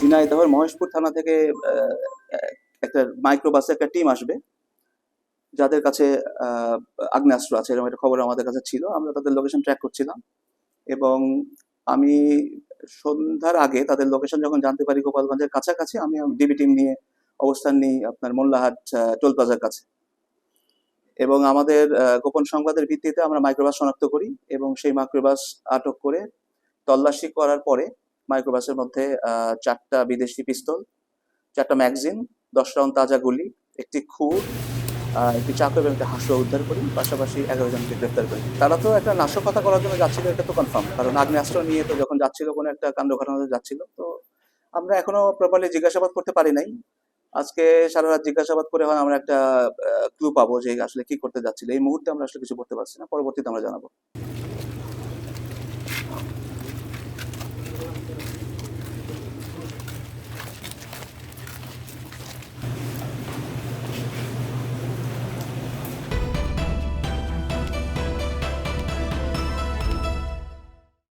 ঝিনাইদহের মহেশপুর থানা থেকে একটা মাইক্রোবাসে একটা টিম আসবে, যাদের কাছে আগ্নেয়াস্ত্র আছে, এরকম একটা খবর আমাদের কাছে ছিল, আমরা তাদের লোকেশন ট্র্যাক করছিলাম। এবং আমি সন্ধ্যার আগে তাদের লোকেশন যখন জানতে পারি গোপালগঞ্জের কাছাকাছি, আমি ডিবি টিম নিয়ে অবস্থান নিই আপনার মোল্লাহাট টোল প্লাজার কাছে। এবং আমাদের গোপন সংবাদের ভিত্তিতে আমরা মাইক্রোবাস শনাক্ত করি এবং সেই মাইক্রোবাস আটক করে তল্লাশি করার পরে মাইক্রোবাসের মধ্যে চারটা বিদেশি পিস্তল, চারটা ম্যাগজিন, দশ রাউন্ড তাজা গুলি, একটি খুর একটি চাকু এবং একটি হাঁসুয়া উদ্ধার করি, পাশাপাশি এগারো জনকে গ্রেফতার করি। তারা তো একটা নাশকতা করার জন্য যাচ্ছিল, এটা তো কনফার্ম কারণ আগ্নেয়াস্ত্র নিয়ে তো যখন যাচ্ছিল কোনো একটা কাণ্ড ঘটনাতে যাচ্ছিল, তো আমরা এখনও প্রপারলি জিজ্ঞাসাবাদ করতে পারি নাই। আজকে সারা রাত জিজ্ঞাসাবাদ করে হয় আমরা একটা ক্লু পাবো যে আসলে কি করতে যাচ্ছিল। এই মুহূর্তে আমরা আসলে কিছু করতে পারছি না। পরবর্তীতে আমরা জানাব।